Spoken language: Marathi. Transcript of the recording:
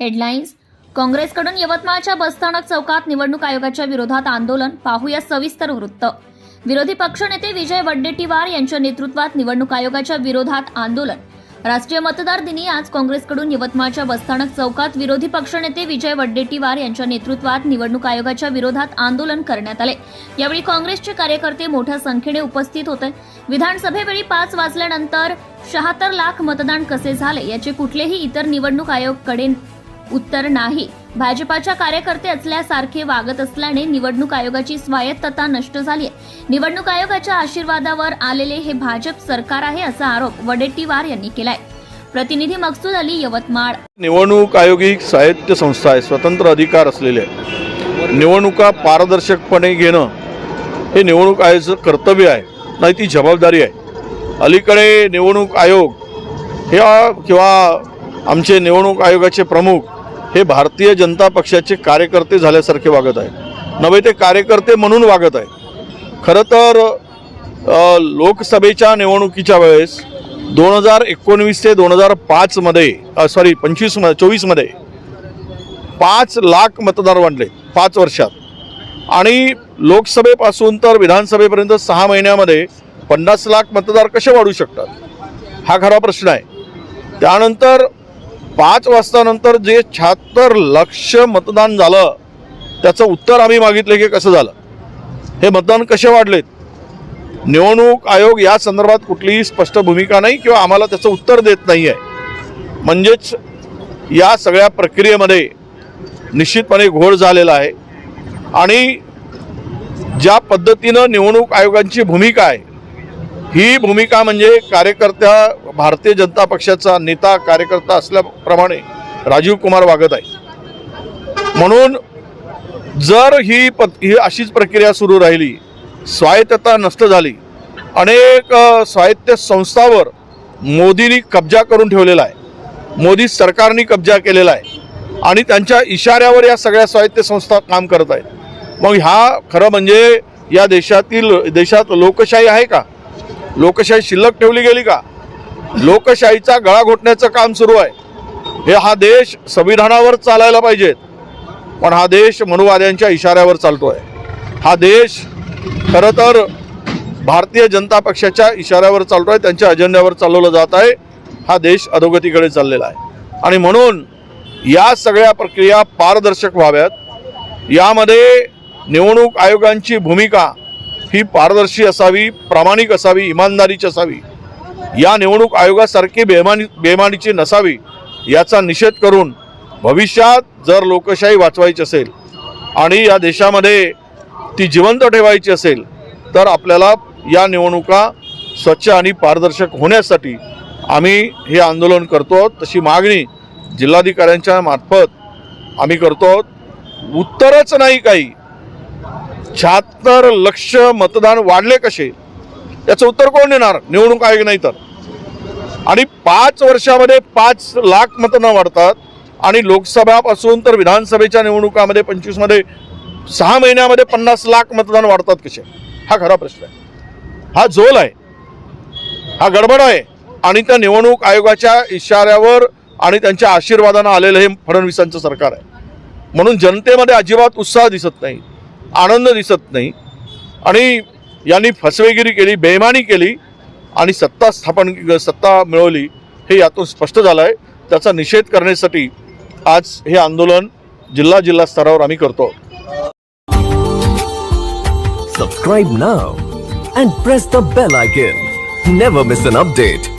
हेडलाईन्स काँग्रेसकडून यवतमाळच्या बसस्थानक चौकात निवडणूक आयोगाच्या विरोधात आंदोलन. पाहूया सविस्तर वृत्त. विरोधी पक्षनेते विजय वड्डेटीवार यांच्या नेतृत्वात निवडणूक आयोगाच्या विरोधात आंदोलन. राष्ट्रीय मतदार दिनी आज काँग्रेसकडून यवतमाळच्या बसस्थानक चौकात विरोधी पक्षनेते विजय वड्डेटीवार यांच्या नेतृत्वात निवडणूक आयोगाच्या विरोधात आंदोलन करण्यात आले. यावेळी काँग्रेसचे कार्यकर्ते मोठ्या संख्येने उपस्थित होते. विधानसभेवेळी पाच वाजल्यानंतर शहात्तर लाख मतदान कसे झाले याचे कुठलेही इतर निवडणूक आयोगकडे उत्तर नाही. भाजपाच्या कार्यकर्ते असल्यासारखे वागत असल्याने निवडणूक आयोगाची स्वायत्तता नष्ट झाली आहे निवडणूक आयोगाच्या आशीर्वादावर आलेले हे भाजप सरकार आहे असा आरोप वडेट्टीवार यांनी केलाय. प्रतिनिधी मकसूद अली यवतमाळ. निवडणूक आयोग ही स्वायत्त संस्था आहे स्वतंत्र अधिकार असलेले आहे. निवडणुका पारदर्शकपणे घेणं हे निवडणूक आयोगाचं कर्तव्य आहे नाही ती जबाबदारी आहे. अलीकडे निवडणूक आयोग हे किंवा आमचे निवडणूक आयोगाचे प्रमुख हे भारतीय जनता पक्षाचे कार्यकर्ते झाल्यासारखे वागत आहे. नव्हे ते कार्यकर्ते म्हणून वागत आहे. खरं तर लोकसभेच्या निवडणुकीच्या वेळेस दोन हजार एकोणवीस ते दोन हजार पाचमध्ये सॉरी पंचवीसमध्ये चोवीसमध्ये पाच लाख मतदार वाढले पाच वर्षात. आणि लोकसभेपासून तर विधानसभेपर्यंत सहा महिन्यामध्ये पन्नास लाख मतदार कसे वाढू शकतात? हा खरा प्रश्न आहे. त्यानंतर पाच वाजतानंतर जे शहात्तर लक्ष मतदान झालं त्याचं उत्तर आम्ही मागितलं की कसं झालं? हे मतदान कसे वाढलेत निवडणूक आयोग या संदर्भात कुठलीही स्पष्ट भूमिका नाही किंवा आम्हाला त्याचं उत्तर देत नाही आहे म्हणजेच या सगळ्या प्रक्रियेमध्ये निश्चितपणे घोळ झालेला आहे. आणि ज्या पद्धतीनं निवडणूक आयोगांची भूमिका आहे ही भूमिका म्हणजे कार्यकर्त्या भारतीय जनता पक्षाचा नेता कार्यकर्ता असल्याप्रमाणे राजीव कुमार वागत आहे म्हणून जर ही प ही अशीच प्रक्रिया सुरू राहिली स्वायत्तता नष्ट झाली अनेक अ, स्वायत्त संस्थावर मोदींनी कब्जा करून ठेवलेला आहे. मोदी सरकारने कब्जा केलेला आहे आणि त्यांच्या इशाऱ्यावर या सगळ्या स्वायत्त संस्था काम करत आहेत. मग ह्या खरं म्हणजे या देशातील देशात लोकशाही आहे का? लोकशाही शिल्लक ठेवली गेली का? लोकशाहीचा गळा घोटण्याचं काम सुरू आहे. हे हा देश संविधानावर चालायला पाहिजेत. पण हा देश मनुवाद्यांच्या इशाऱ्यावर चालतो आहे हा देश खरं तर भारतीय जनता पक्षाच्या इशाऱ्यावर चालतो आहे त्यांच्या अजेंड्यावर चालवलं जात आहे. हा देश अधोगतीकडे चाललेला आहे. आणि म्हणून या सगळ्या प्रक्रिया पारदर्शक व्हाव्यात. यामध्ये निवडणूक आयोगांची भूमिका ही पारदर्शी असावी प्रामाणिक असावी इमानदारीची असावी. या निवडणूक आयोगासारखी बेमानी बेमानीची नसावी याचा निषेध करून भविष्यात जर लोकशाही वाचवायची असेल आणि या देशामध्ये ती जिवंत ठेवायची असेल तर आपल्याला या निवडणुका स्वच्छ आणि पारदर्शक होण्यासाठी आम्ही हे आंदोलन करतो. आहोत. तशी मागणी जिल्हाधिकाऱ्यांच्या मार्फत आम्ही करतो. आहोत उत्तरच नाही काही. शहात्तर लक्ष मतदान वाढले कसे? याचं उत्तर कोण देणार? निवडणूक आयोग नाही तर. आणि पाच वर्षामध्ये पाच लाख मतदान वाढतात. आणि लोकसभापासून तर विधानसभेच्या निवडणुकामध्ये पंचवीसमध्ये सहा महिन्यामध्ये पन्नास लाख मतदान वाढतात कसे? हा खरा प्रश्न आहे. हा झोल आहे. हा गडबड आहे. आणि त्या निवडणूक आयोगाच्या इशाऱ्यावर आणि त्यांच्या आशीर्वादानं आलेलं हे फडणवीसांचं सरकार आहे. म्हणून जनतेमध्ये अजिबात उत्साह दिसत नाही. आनंद दिसत नाही. आणि यांनी फसवेगिरी केली बेमानी केली आणि सत्ता स्थापन सत्ता मिळवली हे यातून स्पष्ट झालं आहे त्याचा निषेध करण्यासाठी आज हे आंदोलन जिल्हा जिल्हा स्तरावर आम्ही करतो. Subscribe now and press the bell icon never miss an update